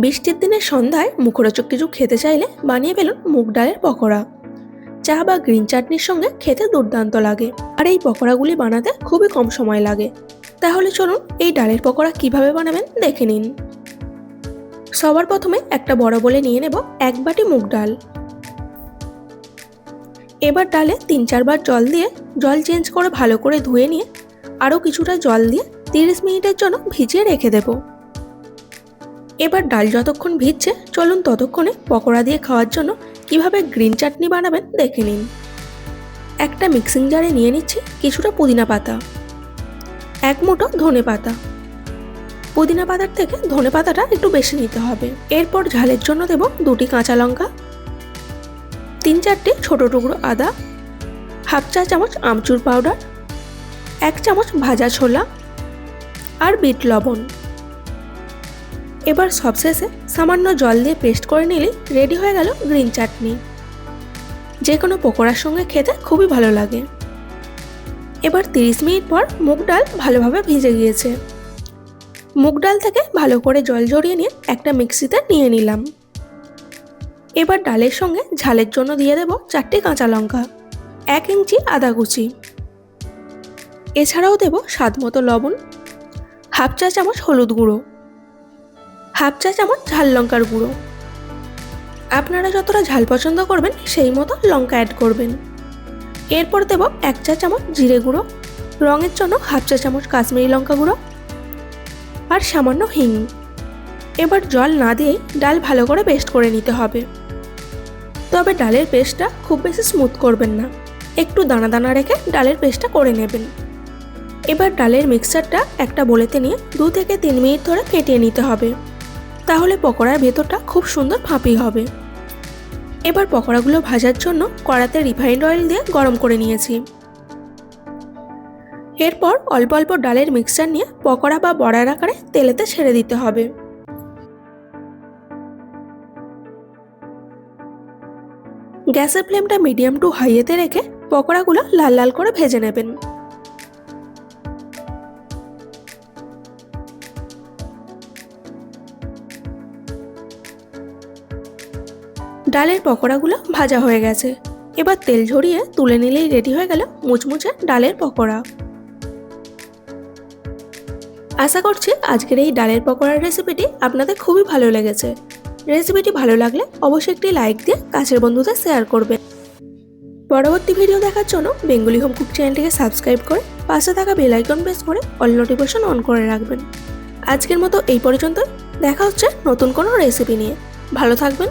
বৃষ্টির দিনের সন্ধ্যায় মুখরোচক কিছু খেতে চাইলে বানিয়ে ফেলুন মুগ ডালের পকোড়া। চা বা গ্রিন চাটনির সঙ্গে খেতে দুর্দান্ত লাগে, আর এই পকোড়াগুলি বানাতে খুবই কম সময় লাগে। তাহলে চলুন এই ডালের পকোড়া কীভাবে বানাবেন দেখে নিন। সবার প্রথমে একটা বড় বলে নিয়ে নেব এক বাটি মুগ ডাল। এবার ডালে তিন চারবার জল দিয়ে জল চেঞ্জ করে ভালো করে ধুয়ে নিয়ে আরও কিছুটা জল দিয়ে তিরিশ মিনিটের জন্য ভিজিয়ে রেখে দেবো। এবার ডাল যতক্ষণ ভিজছে, চলুন ততক্ষণে পকোড়া দিয়ে খাওয়ার জন্য কীভাবে গ্রিন চাটনি বানাবেন দেখে নিন। একটা মিক্সিং জারে নিয়ে নিচ্ছি কিছুটা পুদিনা পাতা, এক মুঠো ধনে পাতা। পুদিনা পাতার থেকে ধনে পাতাটা একটু বেশি নিতে হবে। এরপর ঝালের জন্য দেব দুটি কাঁচা লঙ্কা, তিন চারটে ছোট টুকরো আদা, হাফ চা চামচ আমচুর পাউডার, এক চামচ ভাজা ছোলা আর বিট লবণ। এবার সবশেষে সামান্য জল দিয়ে পেস্ট করে নিলে রেডি হয়ে গেল গ্রিন চাটনি। যে কোনো পকোড়ার সঙ্গে খেতে খুবই ভালো লাগে। এবার তিরিশ মিনিট পর মুগ ডাল ভালোভাবে ভিজে গিয়েছে। মুগ ডাল থেকে ভালো করে জল জড়িয়ে নিয়ে একটা মিক্সিতে নিয়ে নিলাম। এবার ডালের সঙ্গে ঝালের জন্য দিয়ে দেব চারটে কাঁচা লঙ্কা, এক ইঞ্চি আদা কুচি। এছাড়াও দেব স্বাদ মতো লবণ, হাফ চা চামচ হলুদ গুঁড়ো। হাফ চা চামচ ঝাল লঙ্কার গুঁড়ো। আপনারা যতটা ঝাল পছন্দ করবেন, সেই মতো লঙ্কা অ্যাড করবেন। এরপর দেব এক চা চামচ জিরে গুঁড়ো। রঙের জন্য হাফ চা চামচ কাশ্মীরি লঙ্কা গুঁড়ো। আর সামান্য হিং। এবার জল না দিয়েই ডাল ভালো করে পেস্ট করে নিতে হবে। তবে ডালের পেস্টটা খুব বেশি স্মুথ করবেন না। একটু দানা দানা রেখে ডালের পেস্টটা করে নেবেন। এবার ডালের মিক্সারটা একটা বলেতে নিয়ে দু থেকে তিন মিনিট ধরে ফেটিয়ে নিতে হবে। তাহলে পকোড়ার ভেতরটা খুব সুন্দর ফাঁপি হবে। এবার পকোড়াগুলো ভাজার জন্য কড়াতে রিফাইন্ড অয়েল দিয়ে গরম করে নিয়েছি। এরপর অল্প অল্প ডালের মিক্সচার নিয়ে পকোড়া বা বড়ার আকারে তেলেতে ছেড়ে দিতে হবে। গ্যাসের ফ্লেমটা মিডিয়াম টু হাইয়েতে রেখে পকোড়াগুলো লাল লাল করে ভেজে নেবেন। ডালের পকোড়াগুলো ভাজা হয়ে গেছে। এবার তেল ঝরিয়ে তুলে নিলেই রেডি হয়ে গেল মুচমুচে ডালের পকোড়া। আশা করছি আজকের এই ডালের পকোড়ার রেসিপিটি আপনাদের খুবই ভালো লেগেছে। রেসিপিটি ভালো লাগলে অবশ্যই একটি লাইক দিয়ে কাছের বন্ধুদের শেয়ার করবেন। পরবর্তী ভিডিও দেখার জন্য বেঙ্গলি হোম কুক চ্যানেলটিকে সাবস্ক্রাইব করে পাশে থাকা বেল আইকন প্রেস করে অল নোটিফিকেশন অন করে রাখবেন। আজকের মতো এই পর্যন্ত দেখা হচ্ছে নতুন কোনো রেসিপি নিয়ে। ভালো থাকবেন।